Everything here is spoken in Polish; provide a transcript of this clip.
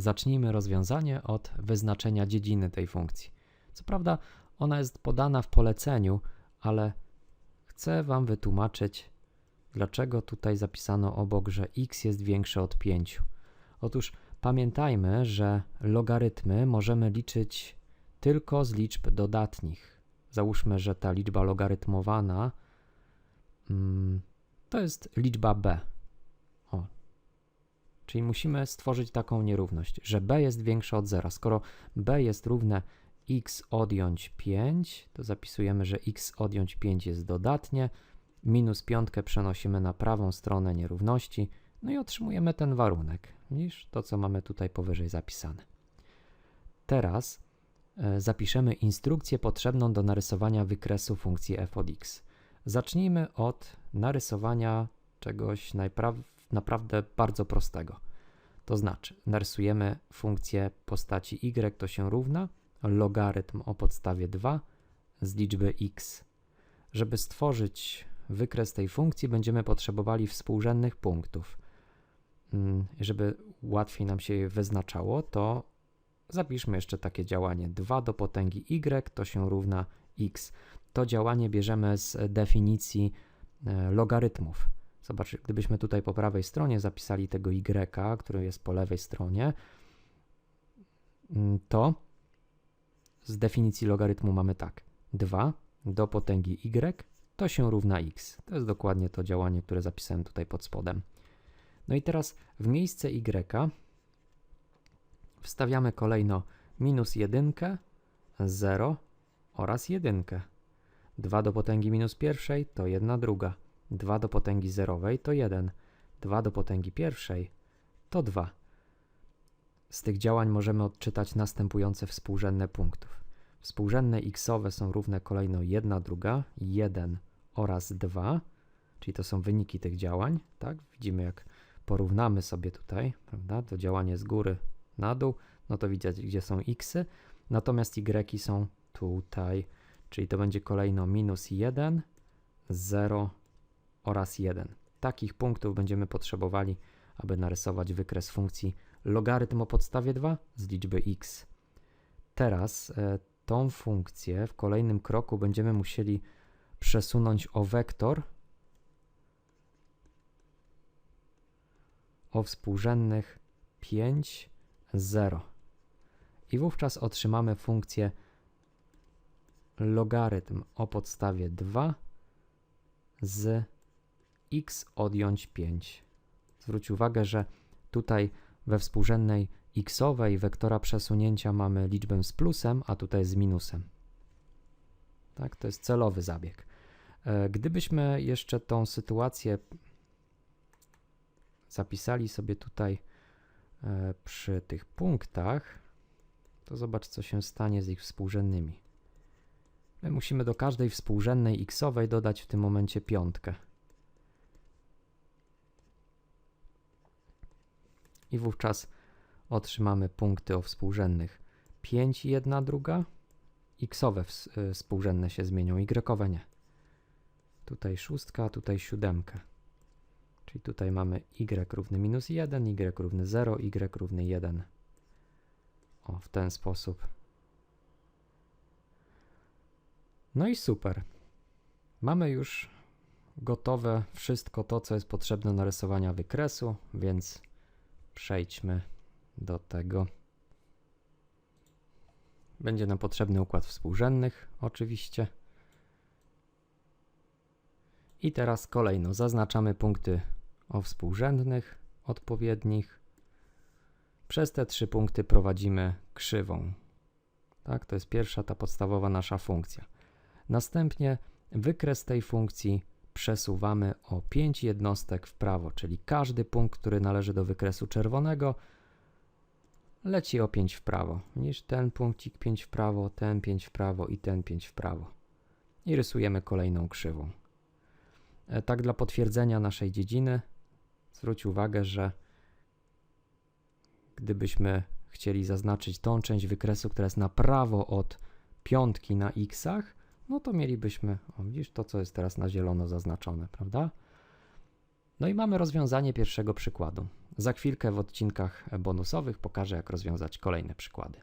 zacznijmy rozwiązanie od wyznaczenia dziedziny tej funkcji. Co prawda, ona jest podana w poleceniu, ale chcę Wam wytłumaczyć, dlaczego tutaj zapisano obok, że x jest większe od 5. Otóż pamiętajmy, że logarytmy możemy liczyć tylko z liczb dodatnich. Załóżmy, że ta liczba logarytmowana mm, to jest liczba b. Czyli musimy stworzyć taką nierówność, że b jest większe od 0. Skoro b jest równe x odjąć 5, to zapisujemy, że x odjąć 5 jest dodatnie, minus piątkę przenosimy na prawą stronę nierówności, no i otrzymujemy ten warunek, niż to, co mamy tutaj powyżej zapisane. Teraz e, zapiszemy instrukcję potrzebną do narysowania wykresu funkcji f od x. Zacznijmy od narysowania czegoś naprawdę bardzo prostego. To znaczy, narysujemy funkcję postaci y, to się równa logarytm o podstawie 2 z liczby x. Żeby stworzyć wykres tej funkcji, będziemy potrzebowali współrzędnych punktów. Mm, żeby łatwiej nam się je wyznaczało, to zapiszmy jeszcze takie działanie 2 do potęgi y to się równa x. To działanie bierzemy z definicji e, logarytmów. Zobaczcie, gdybyśmy tutaj po prawej stronie zapisali tego y, który jest po lewej stronie, mm, to z definicji logarytmu mamy tak. 2 do potęgi y to się równa x. To jest dokładnie to działanie, które zapisałem tutaj pod spodem. No i teraz w miejsce y wstawiamy kolejno minus 1, 0 oraz 1. 2 do potęgi minus pierwszej to 1 druga. 2 do potęgi zerowej to 1. 2 do potęgi pierwszej to 2. Z tych działań możemy odczytać następujące współrzędne punktów. Współrzędne xowe są równe kolejno 1 druga, 1 oraz 2, czyli to są wyniki tych działań. Tak? Widzimy, jak porównamy sobie tutaj, prawda, to działanie z góry na dół, no to widać, gdzie są xy, natomiast y są tutaj, czyli to będzie kolejno minus 1, 0 oraz 1. Takich punktów będziemy potrzebowali, aby narysować wykres funkcji logarytm o podstawie 2 z liczby x. Teraz e, tą funkcję w kolejnym kroku będziemy musieli przesunąć o wektor o współrzędnych 5, 0. I wówczas otrzymamy funkcję logarytm o podstawie 2 z x odjąć 5. Zwróć uwagę, że tutaj we współrzędnej xowej wektora przesunięcia mamy liczbę z plusem, a tutaj z minusem. Tak, to jest celowy zabieg. E, gdybyśmy jeszcze tą sytuację zapisali sobie tutaj e, przy tych punktach, to zobacz, co się stanie z ich współrzędnymi. My musimy do każdej współrzędnej xowej dodać w tym momencie piątkę. I wówczas otrzymamy punkty o współrzędnych 5 i 1 druga. Xowe y, współrzędne się zmienią, y nie. Tutaj szóstka, tutaj siódemka. Czyli tutaj mamy y równy minus 1, y równy 0, y równy 1. O, w ten sposób. No i super. Mamy już gotowe wszystko to, co jest potrzebne do rysowania wykresu, więc przejdźmy do tego. Będzie nam potrzebny układ współrzędnych, oczywiście. I teraz kolejno zaznaczamy punkty o współrzędnych odpowiednich. Przez te trzy punkty prowadzimy krzywą. Tak, to jest pierwsza, ta podstawowa nasza funkcja. Następnie wykres tej funkcji przesuwamy o 5 jednostek w prawo, czyli każdy punkt, który należy do wykresu czerwonego, leci o 5 w prawo, niż ten punkcik 5 w prawo, ten 5 w prawo i ten 5 w prawo. I rysujemy kolejną krzywą. E, tak dla potwierdzenia naszej dziedziny, zwróć uwagę, że gdybyśmy chcieli zaznaczyć tą część wykresu, która jest na prawo od piątki na xach, no to mielibyśmy, o widzisz, to co jest teraz na zielono zaznaczone, prawda? No i mamy rozwiązanie pierwszego przykładu. Za chwilkę w odcinkach bonusowych pokażę, jak rozwiązać kolejne przykłady.